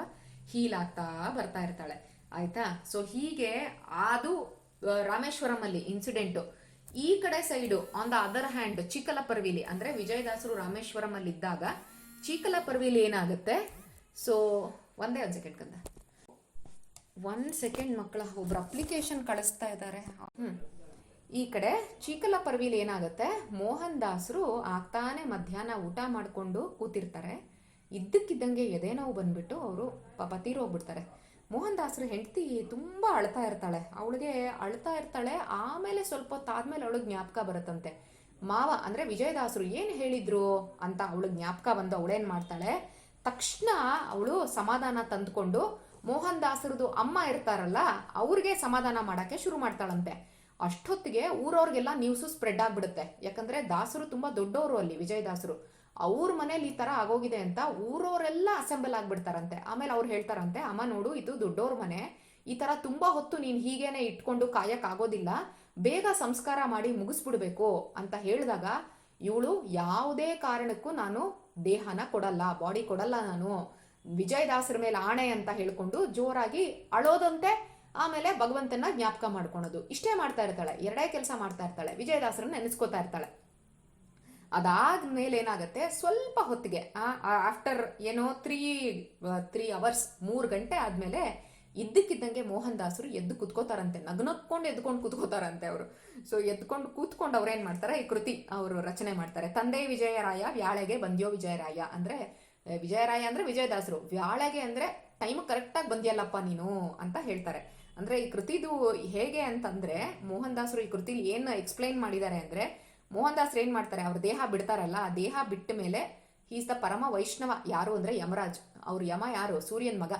ಹೀಲ್ ಆಗ್ತಾ ಬರ್ತಾ ಇರ್ತಾಳೆ. ಆಯ್ತಾ? ಸೊ ಹೀಗೆ ಅದು ರಾಮೇಶ್ವರಮಲ್ಲಿ ಇನ್ಸಿಡೆಂಟು ಈ ಕಡೆ side on the other hand ಚಿಕ್ಕಲಪರ್ವಿಲಿ, ಅಂದ್ರೆ ವಿಜಯದಾಸರು ರಾಮೇಶ್ವರಂ ಅಲ್ಲಿ ಇದ್ದಾಗ ಚಿಕ್ಕಲಪರ್ವಿಲಿ ಏನಾಗುತ್ತೆ? ಸೊ ಒಂದೇ ಒಂದ್ ಸೆಕೆಂಡ್ ಕಂದ. ಒನ್ ಸೆಕೆಂಡ್ ಮಕ್ಕಳ, ಒಬ್ರು ಅಪ್ಲಿಕೇಶನ್ ಕಳಿಸ್ತಾ ಇದ್ದಾರೆ. ಹ್ಮ್. ಈ ಕಡೆ ಚೀಕಲ ಪರ್ವಿಲ್ ಏನಾಗುತ್ತೆ? ಮೋಹನ್ ದಾಸರು ಆಗ್ತಾನೆ ಮಧ್ಯಾಹ್ನ ಊಟ ಮಾಡಿಕೊಂಡು ಕೂತಿರ್ತಾರೆ. ಇದ್ದಕ್ಕಿದ್ದಂಗೆ ಎದೆ ನೋವು ಬಂದ್ಬಿಟ್ಟು ಅವರು ಪಾಪ ತೀರೋಗ್ಬಿಡ್ತಾರೆ ಮೋಹನ್ ದಾಸರು ಹೆಂಡತಿ ತುಂಬಾ ಅಳ್ತಾ ಇರ್ತಾಳೆ. ಅವಳಿಗೆ ಅಳ್ತಾ ಇರ್ತಾಳೆ, ಆಮೇಲೆ ಸ್ವಲ್ಪ ಹೊತ್ತಾದ್ಮೇಲೆ ಅವಳಿಗೆ ಜ್ಞಾಪಕ ಬರುತ್ತಂತೆ. ಮಾವ ಅಂದ್ರೆ ವಿಜಯದಾಸರು ಏನು ಹೇಳಿದ್ರು ಅಂತ ಅವಳಿಗೆ ಜ್ಞಾಪಕ ಬಂದು ಅವಳೇನ್ ಮಾಡ್ತಾಳೆ? ತಕ್ಷಣ ಅವಳು ಸಮಾಧಾನ ತಂದ್ಕೊಂಡು ಮೋಹನ್ ದಾಸರದು ಅಮ್ಮ ಇರ್ತಾರಲ್ಲ, ಅವ್ರಿಗೆ ಸಮಾಧಾನ ಮಾಡಕ್ಕೆ ಶುರು ಮಾಡ್ತಾಳಂತೆ. ಅಷ್ಟೊತ್ತಿಗೆ ಊರವ್ರಿಗೆಲ್ಲ ನ್ಯೂಸು ಸ್ಪ್ರೆಡ್ ಆಗ್ಬಿಡುತ್ತೆ. ಯಾಕಂದ್ರೆ ದಾಸರು ತುಂಬಾ ದೊಡ್ಡವರು ಅಲ್ಲಿ, ವಿಜಯದಾಸರು. ಅವ್ರ ಮನೇಲಿ ಈ ತರ ಆಗೋಗಿದೆ ಅಂತ ಊರವರೆಲ್ಲ ಅಸೆಂಬಲ್ ಆಗ್ಬಿಡ್ತಾರಂತೆ. ಆಮೇಲೆ ಅವ್ರು ಹೇಳ್ತಾರಂತೆ, ಅಮ್ಮ ನೋಡು, ಇದು ದೊಡ್ಡವ್ರ ಮನೆ. ಈ ತರ ತುಂಬಾ ಹೊತ್ತು ನೀನ್ ಹೀಗೇನೆ ಇಟ್ಕೊಂಡು ಕಾಯಕ್ ಆಗೋದಿಲ್ಲ. ಬೇಗ ಸಂಸ್ಕಾರ ಮಾಡಿ ಮುಗಿಸ್ಬಿಡ್ಬೇಕು. ಅಂತ ಹೇಳಿದಾಗ ಇವಳು ಯಾವುದೇ ಕಾರಣಕ್ಕೂ ನಾನು ದೇಹನ ಕೊಡಲ್ಲ ಬಾಡಿ ಕೊಡಲ್ಲ ನಾನು. ವಿಜಯದಾಸರ ಮೇಲೆ ಆಣೆ ಅಂತ ಹೇಳ್ಕೊಂಡು ಜೋರಾಗಿ ಅಳೋದಂತೆ ಆಮೇಲೆ ಭಗವಂತನ ಜ್ಞಾಪಕ ಮಾಡ್ಕೊಳೋದು. ಇಷ್ಟೇ ಮಾಡ್ತಾ ಇರ್ತಾಳೆ, ಎರಡೇ ಕೆಲಸ ಮಾಡ್ತಾ ಇರ್ತಾಳೆ. ವಿಜಯದಾಸರನ್ನ ನೆನೆಸ್ಕೋತಾ ಇರ್ತಾಳೆ. ಅದಾದ್ಮೇಲೆ ಏನಾಗುತ್ತೆ? ಸ್ವಲ್ಪ ಹೊತ್ತಿಗೆ ಆಫ್ಟರ್ ಏನೋ ತ್ರೀ ತ್ರೀ ಅವರ್ಸ್ ಮೂರು ಗಂಟೆ ಆದ್ಮೇಲೆ ಇದ್ದಕ್ಕಿದ್ದಂಗೆ ಮೋಹನ್ ದಾಸರು ಎದ್ದು ಕುತ್ಕೋತಾರಂತೆ. ನಗ್ನಕ್ಕೊಂಡು ಎದ್ಕೊಂಡು ಕುತ್ಕೋತಾರಂತೆ ಅವರು. ಸೊ ಎದ್ಕೊಂಡು ಕೂತ್ಕೊಂಡು ಅವ್ರು ಏನ್ ಮಾಡ್ತಾರೆ? ಈ ಕೃತಿ ಅವರು ರಚನೆ ಮಾಡ್ತಾರೆ. ತಂದೆ ವಿಜಯರಾಯ, ವ್ಯಾಳೆಗೆ ಬಂದ್ಯೋ ವಿಜಯರಾಯ. ಅಂದ್ರೆ ವಿಜಯರಾಯ ಅಂದ್ರೆ ವಿಜಯದಾಸರು. ವ್ಯಾಳೆಗೆ ಅಂದ್ರೆ ಟೈಮ್ ಕರೆಕ್ಟಾಗಿ ಬಂದ್ಯಲ್ಲಪ್ಪ ನೀನು? ಅಂತ ಹೇಳ್ತಾರೆ. ಅಂದ್ರೆ ಈ ಕೃತಿದು ಹೇಗೆ ಅಂತಂದ್ರೆ, ಮೋಹನ್ ದಾಸರು ಈ ಕೃತಿಲಿ ಏನ್ ಎಕ್ಸ್ಪ್ಲೈನ್ ಮಾಡಿದ್ದಾರೆ ಅಂದ್ರೆ ಮೋಹನ್ ದಾಸರು ಏನ್ ಮಾಡ್ತಾರೆ, ಅವ್ರ ದೇಹ ಬಿಡ್ತಾರಲ್ಲ, ಆ ದೇಹ ಬಿಟ್ಟ ಮೇಲೆ ಈಸ್ ದ ಪರಮ ವೈಷ್ಣವ ಯಾರು ಅಂದ್ರೆ ಯಮರಾಜ್. ಅವ್ರ ಯಮ ಯಾರು? ಸೂರ್ಯನ್ ಮಗ.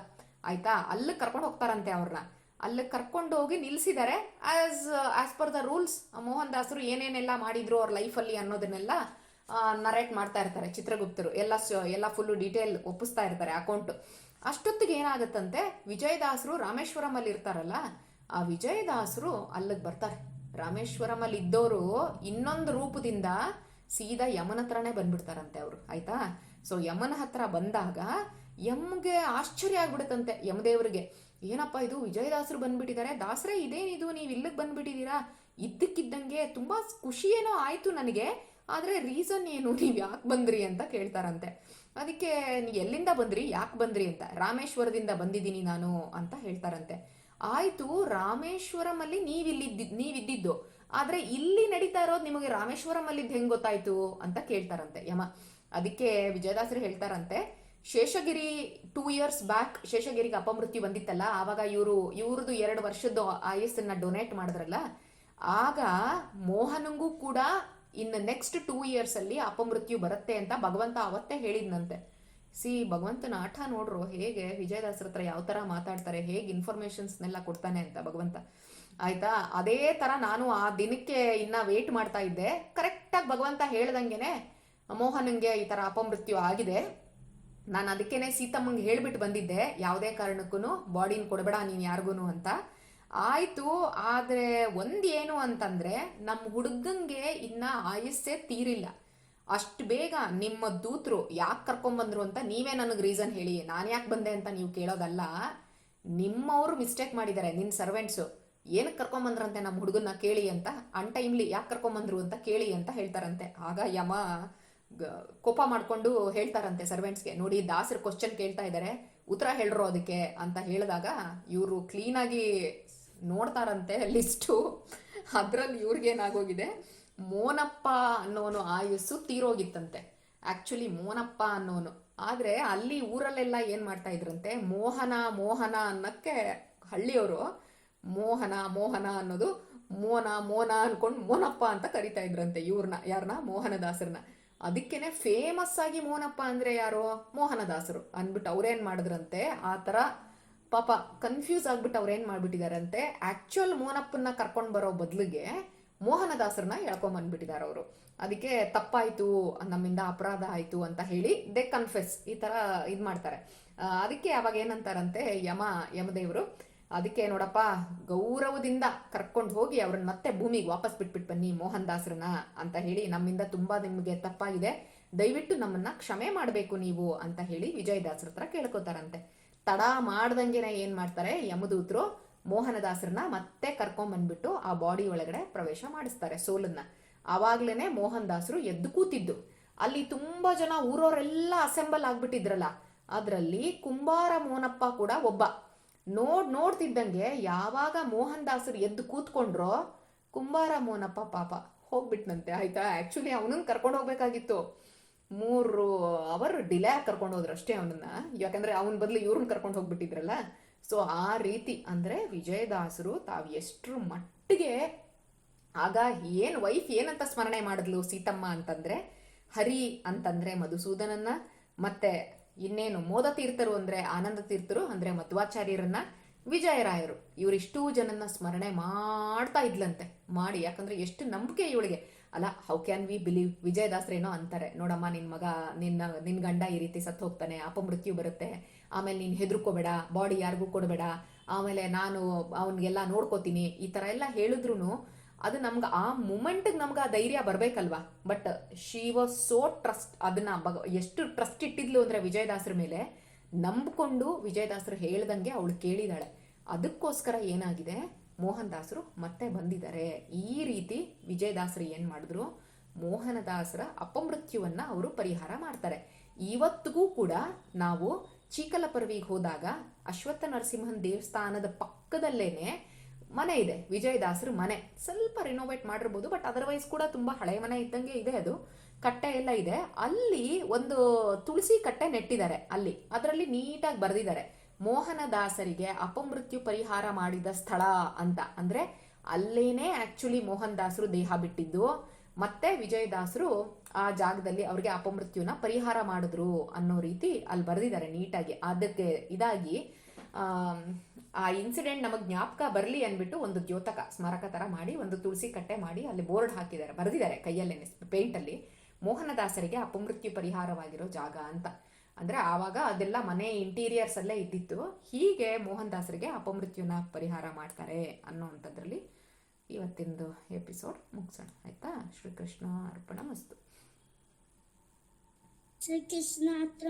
ಆಯ್ತಾ? ಅಲ್ಲಿ ಕರ್ಕೊಂಡು ಹೋಗ್ತಾರಂತೆ ಅವ್ರನ್ನ ಅಲ್ಲಿ ಕರ್ಕೊಂಡು ಹೋಗಿ ನಿಲ್ಸಿದ್ದಾರೆ as as per the rules Mohan ದಾಸರು ಏನೇನೆಲ್ಲ ಮಾಡಿದ್ರು ಅವ್ರ ಲೈಫಲ್ಲಿ ಅನ್ನೋದನ್ನೆಲ್ಲ ನರೇಟ್ ಮಾಡ್ತಾ ಇರ್ತಾರೆ ಚಿತ್ರಗುಪ್ತರು. ಎಲ್ಲ ಎಲ್ಲ ಫುಲ್ಲು ಡೀಟೇಲ್ ಒಪ್ಪಿಸ್ತಾ ಇರ್ತಾರೆ ಅಕೌಂಟ್ ಅಷ್ಟೊತ್ತಿಗೆ ಏನಾಗುತ್ತಂತೆ, ವಿಜಯದಾಸರು ರಾಮೇಶ್ವರಂ ಅಲ್ಲಿ ಇರ್ತಾರಲ್ಲ ಆ ವಿಜಯದಾಸರು ಅಲ್ಲಿಗೆ ಬರ್ತಾರೆ. ರಾಮೇಶ್ವರಂ ಅಲ್ಲಿ ಇದ್ದವರು ಇನ್ನೊಂದು ರೂಪದಿಂದ ಸೀದಾ ಯಮನ ಹತ್ರನೇ ಬಂದ್ಬಿಡ್ತಾರಂತೆ ಅವರು, ಆಯ್ತಾ? ಸೊ ಯಮನ ಹತ್ರ ಬಂದಾಗ ಯಮ್ಗೆ ಆಶ್ಚರ್ಯ ಆಗ್ಬಿಡುತ್ತಂತೆ ಯಮದೇವರಿಗೆ ಏನಪ್ಪ ಇದು? ವಿಜಯದಾಸರು ಬಂದ್ಬಿಟ್ಟಿದ್ದಾರೆ. ದಾಸರೇ ಇದೇನಿದು ನೀವು ಇಲ್ಲಿಗೆ ಬಂದ್ಬಿಟ್ಟಿದ್ದೀರಾ? ಇದ್ದಕ್ಕಿದ್ದಂಗೆ ತುಂಬಾ ಖುಷಿ ಏನೋ ಆಯ್ತು ನನಗೆ. ಆದರೆ ರೀಸನ್ ಏನು? ನೀವು ಯಾಕೆ ಬಂದ್ರಿ ಅಂತ ಕೇಳ್ತಾರಂತೆ. ಅದಕ್ಕೆ, ನೀವು ಎಲ್ಲಿಂದ ಬಂದ್ರಿ? ಯಾಕೆ ಬಂದ್ರಿ ಅಂತ? ರಾಮೇಶ್ವರದಿಂದ ಬಂದಿದ್ದೀನಿ ನಾನು ಅಂತ ಹೇಳ್ತಾರಂತೆ. ಆಯ್ತು ರಾಮೇಶ್ವರಂ ಅಲ್ಲಿ ನೀವಿಲ್ಲಿದ್ದ ನೀವಿದ್ದಿದ್ದು. ಆದ್ರೆ ಇಲ್ಲಿ ನಡೀತಾ ಇರೋದು ನಿಮಗೆ ರಾಮೇಶ್ವರಂ ಅಲ್ಲಿದ್ದು ಹೆಂಗ್ ಗೊತ್ತಾಯ್ತು ಅಂತ ಕೇಳ್ತಾರಂತೆ ಯಮ. ಅದಕ್ಕೆ ವಿಜಯದಾಸರು ಹೇಳ್ತಾರಂತೆ, ಶೇಷಗಿರಿ ಟೂ ಇಯರ್ಸ್ ಬ್ಯಾಕ್ ಶೇಷಗಿರಿಗೆ ಅಪಮೃತ್ಯು ಬಂದಿತ್ತಲ್ಲ, ಆವಾಗ ಇವರು, ಇವ್ರದ್ದು ಎರಡು ವರ್ಷದ ಆಯಸ್ಸನ್ನ ಡೊನೇಟ್ ಮಾಡಿದ್ರಲ್ಲ, ಆಗ ಮೋಹನಂಗೂ ಕೂಡ ಇನ್ನು ನೆಕ್ಸ್ಟ್ ಟೂ ಇಯರ್ಸ್ ಅಲ್ಲಿ ಅಪಮೃತ್ಯು ಬರುತ್ತೆ ಅಂತ ಭಗವಂತ ಅವತ್ತೇ ಹೇಳಿದ್ನಂತೆ. ಸಿ ಭಗವಂತನ ಆಟ ನೋಡ್ರು ಹೇಗೆ ವಿಜಯದಾಸರ ಹತ್ರ ಯಾವ ಥರ ಮಾತಾಡ್ತಾರೆ, ಹೇಗೆ ಇನ್ಫಾರ್ಮೇಷನ್ಸ್ನೆಲ್ಲ ಕೊಡ್ತಾನೆ ಅಂತ ಭಗವಂತ. ಆಯ್ತಾ? ಅದೇ ಥರ ನಾನು ಆ ದಿನಕ್ಕೆ ಇನ್ನ ವೇಟ್ ಮಾಡ್ತಾ ಇದ್ದೆ. ಕರೆಕ್ಟಾಗಿ ಭಗವಂತ ಹೇಳ್ದಂಗೆನೆ ಮೋಹನಂಗೆ ಈ ಥರ ಅಪಮೃತ್ಯು ಆಗಿದೆ. ನಾನು ಅದಕ್ಕೇನೆ ಸೀತಮ್ಮಂಗೆ ಹೇಳ್ಬಿಟ್ಟು ಬಂದಿದ್ದೆ, ಯಾವುದೇ ಕಾರಣಕ್ಕೂ ಬಾಡಿನ ಕೊಡಬೇಡ ನೀನು ಯಾರಿಗೂ ಅಂತ. ಆಯಿತು, ಆದ್ರೆ ಒಂದ್ ಏನು ಅಂತಂದ್ರೆ ನಮ್ಮ ಹುಡುಗಂಗೆ ಇನ್ನ ಆಯಸ್ಸೇ ತೀರಿಲ್ಲ. ಅಷ್ಟು ಬೇಗ ನಿಮ್ಮ ದೂತರು ಯಾಕೆ ಕರ್ಕೊಂಬಂದ್ರು ಅಂತ ನೀವೇ ನನಗೆ ರೀಸನ್ ಹೇಳಿ. ನಾನು ಯಾಕೆ ಬಂದೆ ಅಂತ ನೀವು ಕೇಳೋದಲ್ಲ. ನಿಮ್ಮವರು ಮಿಸ್ಟೇಕ್ ಮಾಡಿದ್ದಾರೆ ನಿನ್ನ ಸರ್ವೆಂಟ್ಸು ಏನಕ್ಕೆ ಕರ್ಕೊಂಬಂದ್ರಂತೆ ನಮ್ಮ ಹುಡುಗನ್ನ ಕೇಳಿ ಅಂತ ಅನ್ಟೈಮ್ಲಿ ಯಾಕೆ ಕರ್ಕೊಂಬಂದ್ರು ಅಂತ ಕೇಳಿ ಅಂತ ಹೇಳ್ತಾರಂತೆ. ಆಗ ಯಮ ಕೋಪ ಮಾಡ್ಕೊಂಡು ಹೇಳ್ತಾರಂತೆ ಸರ್ವೆಂಟ್ಸ್ಗೆ ನೋಡಿ, ದಾಸರು ಕ್ವಶನ್ ಕೇಳ್ತಾ ಇದ್ದಾರೆ ಉತ್ತರ ಹೇಳ್ರು ಅದಕ್ಕೆ ಅಂತ ಹೇಳಿದಾಗ ಇವರು ಕ್ಲೀನಾಗಿ ನೋಡ್ತಾರಂತೆ ಲಿಸ್ಟು ಅದರಲ್ಲಿ ಇವ್ರಿಗೇನಾಗೋಗಿದೆ ಮೋನಪ್ಪ ಅನ್ನೋನು ಆಯುಸ್ಸು ತೀರೋಗಿತ್ತಂತೆ. ಆಕ್ಚುಲಿ ಮೋನಪ್ಪ ಅನ್ನೋನು. ಆದರೆ ಅಲ್ಲಿ ಊರಲ್ಲೆಲ್ಲ ಏನು ಮಾಡ್ತಾ ಇದ್ರಂತೆ? ಮೋಹನ ಮೋಹನ ಅನ್ನಕ್ಕೆ ಹಳ್ಳಿಯವರು ಮೋಹನ ಮೋಹನ ಅನ್ನೋದು ಮೋನ ಮೋನ ಅನ್ಕೊಂಡು ಮೋನಪ್ಪ ಅಂತ ಕರಿತಾ ಇದ್ರಂತೆ ಇವ್ರನ್ನ ಯಾರನ್ನ ಮೋಹನದಾಸರನ್ನ ಅದಕ್ಕೇನೆ ಫೇಮಸ್ ಆಗಿ ಮೋನಪ್ಪ ಅಂದ್ರೆ ಯಾರು? ಮೋಹನದಾಸರು ಅಂದ್ಬಿಟ್ಟು ಅವ್ರೇನ್ ಮಾಡಿದ್ರಂತೆ? ಆ ಥರ ಪಾಪ ಕನ್ಫ್ಯೂಸ್ ಆಗ್ಬಿಟ್ಟು ಅವ್ರೇನ್ ಮಾಡ್ಬಿಟ್ಟಿದಾರಂತೆ? ಆಕ್ಚುಯಲ್ ಮೋನಪ್ಪನ್ನ ಕರ್ಕೊಂಡು ಬರೋ ಬದಲಿಗೆ ಮೋಹನದಾಸರನ್ನ ಎಳ್ಕೊಂಬಂದ್ಬಿಟ್ಟಿದ್ದಾರೆ ಅವರು. ಅದಕ್ಕೆ ತಪ್ಪಾಯ್ತು, ನಮ್ಮಿಂದ ಅಪರಾಧ ಆಯ್ತು ಅಂತ ಹೇಳಿ ದೇ ಕನ್ಫೆಸ್ ಈ ತರ ಇದು ಮಾಡ್ತಾರೆ. ಅದಕ್ಕೆ ಅವಾಗ ಏನಂತಾರಂತೆ ಯಮ, ಯಮದೇವರು, ಅದಕ್ಕೆ ನೋಡಪ್ಪ, ಗೌರವದಿಂದ ಕರ್ಕೊಂಡು ಹೋಗಿ ಅವ್ರನ್ನ ಮತ್ತೆ ಭೂಮಿಗೆ ವಾಪಸ್ ಬಿಟ್ಬಿಟ್ಟು ಬನ್ನಿ ಮೋಹನ್ ದಾಸರನ್ನ ಅಂತ ಹೇಳಿ ನಮ್ಮಿಂದ ತುಂಬಾ ನಿಮಗೆ ತಪ್ಪಾಗಿದೆ. ದಯವಿಟ್ಟು ನಮ್ಮನ್ನ ಕ್ಷಮೆ ಮಾಡಬೇಕು ನೀವು ಅಂತ ಹೇಳಿ ವಿಜಯದಾಸರ ಹತ್ರ ಕೇಳ್ಕೊತಾರಂತೆ. ತಡ ಮಾಡ್ದಂಗೆನೆ ಏನ್ ಮಾಡ್ತಾರೆ, ಯಮದೂತರು ಮೋಹನದಾಸರನ್ನ ಮತ್ತೆ ಕರ್ಕೊಂಬಂದ್ಬಿಟ್ಟು ಆ ಬಾಡಿ ಒಳಗಡೆ ಪ್ರವೇಶ ಮಾಡಿಸ್ತಾರೆ ಸೋಲನ್ನ. ಆವಾಗ್ಲೇನೆ ಮೋಹನ್ ದಾಸರು ಎದ್ದು ಕೂತಿದ್ದು. ಅಲ್ಲಿ ತುಂಬಾ ಜನ ಊರವರೆಲ್ಲ ಅಸೆಂಬಲ್ ಆಗ್ಬಿಟ್ಟಿದ್ರಲ್ಲ, ಅದರಲ್ಲಿ ಕುಂಬಾರ ಮೋನಪ್ಪ ಕೂಡ ಒಬ್ಬ. ನೋಡ್, ನೋಡ್ತಿದ್ದಂಗೆ ಯಾವಾಗ ಮೋಹನ್ ದಾಸರು ಎದ್ದು ಕೂತ್ಕೊಂಡ್ರೋ, ಕುಂಬಾರ ಮೋನಪ್ಪ ಪಾಪ ಹೋಗ್ಬಿಟ್ನಂತೆ, ಆಯ್ತಾ? ಆಕ್ಚುಲಿ ಅವನನ್ನ ಕರ್ಕೊಂಡು ಹೋಗ್ಬೇಕಾಗಿತ್ತು. ಮೂರು ಅವರ್ ಡಿಲೇ ಕರ್ಕೊಂಡು ಹೋದ್ರು ಅಷ್ಟೇ ಅವನನ್ನ. ಯಾಕಂದ್ರೆ ಅವನ ಬದಲು ಇವ್ರನ್ನ ಕರ್ಕೊಂಡು ಹೋಗ್ಬಿಟ್ಟಿದ್ರಲ್ಲ. ಸೊ ಆ ರೀತಿ ಅಂದ್ರೆ ವಿಜಯದಾಸರು ತಾವು ಎಷ್ಟರ ಮಟ್ಟಿಗೆ ಆಗ ಏನು ವೈಫ್ ಏನಂತ ಸ್ಮರಣೆ ಮಾಡಿದ್ಲು ಸೀತಮ್ಮ ಅಂತಂದ್ರೆ, ಹರಿ ಅಂತಂದ್ರೆ ಮಧುಸೂದನನ್ನ, ಮತ್ತೆ ಇನ್ನೇನು ಮೋದ ತೀರ್ಥರು ಅಂದ್ರೆ ಆನಂದ ತೀರ್ಥರು ಅಂದ್ರೆ ಮಧ್ವಾಚಾರ್ಯರನ್ನ ವಿಜಯರಾಯರು ಇವರಿಷ್ಟು ಜನನ್ನ ಸ್ಮರಣೆ ಮಾಡ್ತಾ ಇದ್ಲಂತೆ, ಮಾಡಿ. ಯಾಕಂದ್ರೆ ಎಷ್ಟು ನಂಬಿಕೆ ಇವಳಿಗೆ. ಅಲ್ಲ ಹೌ ಕ್ಯಾನ್ ವಿ ಬಿಲೀವ್ ವಿಜಯದಾಸರೇನೋ ಅಂತಾರೆ, ನೋಡಮ್ಮ ನಿನ್ ಮಗ, ನಿನ್ನ ನಿನ್ನ ಗಂಡ ಈ ರೀತಿ ಸತ್ತು ಹೋಗ್ತಾನೆ ಅಪಮೃತ್ಯು ಬರುತ್ತೆ ಆಮೇಲೆ ನೀನು ಹೆದರ್ಕೋಬೇಡ ಬಾಡಿ ಯಾರಿಗೂ ಕೊಡಬೇಡ, ಆಮೇಲೆ ನಾನು ಅವನಿಗೆಲ್ಲ ನೋಡ್ಕೋತೀನಿ, ಈ ಥರ ಎಲ್ಲ ಹೇಳಿದ್ರು ಅದು ನಮ್ಗೆ ಆ ಮೂಮೆಂಟ್ಗೆ ನಮ್ಗೆ ಆ ಧೈರ್ಯ ಬರಬೇಕಲ್ವಾ? But she was so trust ಅದನ್ನ ಬಗ, ಎಷ್ಟು ಟ್ರಸ್ಟ್ ಇಟ್ಟಿದ್ಲು ಅಂದರೆ ವಿಜಯದಾಸರ ಮೇಲೆ, ನಂಬಿಕೊಂಡು ವಿಜಯದಾಸರು ಹೇಳ್ದಂಗೆ ಅವಳು ಕೇಳಿದಾಳೆ. ಅದಕ್ಕೋಸ್ಕರ ಏನಾಗಿದೆ? ಮೋಹನ್ ದಾಸರು ಮತ್ತೆ ಬಂದಿದ್ದಾರೆ. ಈ ರೀತಿ ವಿಜಯದಾಸರು ಏನು ಮಾಡಿದ್ರು? ಮೋಹನದಾಸರ ಅಪಮೃತ್ಯುವನ್ನ ಅವರು ಪರಿಹಾರ ಮಾಡ್ತಾರೆ. ಇವತ್ತಿಗೂ ಕೂಡ ನಾವು ಚೀಕಲಪರ್ವಿಗೆ ಹೋದಾಗ ಅಶ್ವತ್ಥ ನರಸಿಂಹನ್ ದೇವಸ್ಥಾನದ ಪಕ್ಕದಲ್ಲೇನೆ ಮನೆ ಇದೆ, ವಿಜಯದಾಸರ ಮನೆ. ಸ್ವಲ್ಪ ರಿನೋವೇಟ್ ಮಾಡಿರ್ಬೋದು ಬಟ್ ಅದರ್ವೈಸ್ ಕೂಡ ತುಂಬಾ ಹಳೆ ಮನೆ ಇದ್ದಂಗೆ ಇದೆ ಅದು. ಕಟ್ಟೆ ಎಲ್ಲ ಇದೆ. ಅಲ್ಲಿ ಒಂದು ತುಳಸಿ ಕಟ್ಟೆ ನೆಟ್ಟಿದ್ದಾರೆ ಅಲ್ಲಿ. ಅದರಲ್ಲಿ ನೀಟಾಗಿ ಬರೆದಿದ್ದಾರೆ. ಮೋಹನದಾಸರಿಗೆ ಅಪಮೃತ್ಯು ಪರಿಹಾರ ಮಾಡಿದ ಸ್ಥಳ ಅಂತ. ಅಂದ್ರೆ ಅಲ್ಲೇನೆ ಆಕ್ಚುಲಿ ಮೋಹನ್ ದಾಸರು ದೇಹ ಬಿಟ್ಟಿದ್ದು. ಮತ್ತೆ ವಿಜಯದಾಸರು ಆ ಜಾಗದಲ್ಲಿ ಅವ್ರಿಗೆ ಅಪಮೃತ್ಯುನ ಪರಿಹಾರ ಮಾಡಿದ್ರು ಅನ್ನೋ ರೀತಿ ಅಲ್ಲಿ ಬರೆದಿದ್ದಾರೆ ನೀಟಾಗಿ. ಆದ್ಯತೆ ಇದಾಗಿ, ಆ ಇನ್ಸಿಡೆಂಟ್ ನಮಗೆ ಜ್ಞಾಪಕ ಬರಲಿ ಅಂದ್ಬಿಟ್ಟು ಒಂದು ದ್ಯೋತಕ ಸ್ಮಾರಕ ತರ ಮಾಡಿ, ಒಂದು ತುಳಸಿ ಕಟ್ಟೆ ಮಾಡಿ ಅಲ್ಲಿ ಬೋರ್ಡ್ ಹಾಕಿದ್ದಾರೆ. ಬರೆದಿದ್ದಾರೆ ಕೈಯಲ್ಲೇನೆ ಪೇಂಟ್ ಅಲ್ಲಿ. ಮೋಹನದಾಸರಿಗೆ ಅಪಮೃತ್ಯು ಪರಿಹಾರವಾಗಿರೋ ಜಾಗ ಅಂತ. ಅಂದ್ರೆ ಆವಾಗ ಅದೆಲ್ಲ ಮನೆ ಇಂಟೀರಿಯರ್ಸ್ ಅಲ್ಲೇ ಇದ್ದಿತ್ತು. ಹೀಗೆ ಮೋಹನ್ ದಾಸರಿಗೆ ಅಪಮೃತ್ಯುನ ಪರಿಹಾರ ಮಾಡ್ತಾರೆ ಅನ್ನೋವಂಥದ್ರಲ್ಲಿ ಇವತ್ತಿಂದು ಎಪಿಸೋಡ್ ಮುಗಿಸೋಣ ಆಯ್ತಾ? ಶ್ರೀಕೃಷ್ಣ ಅರ್ಪಣ ಮಸ್ತು ಶ್ರೀಕೃಷ್ಣ ಹತ್ರ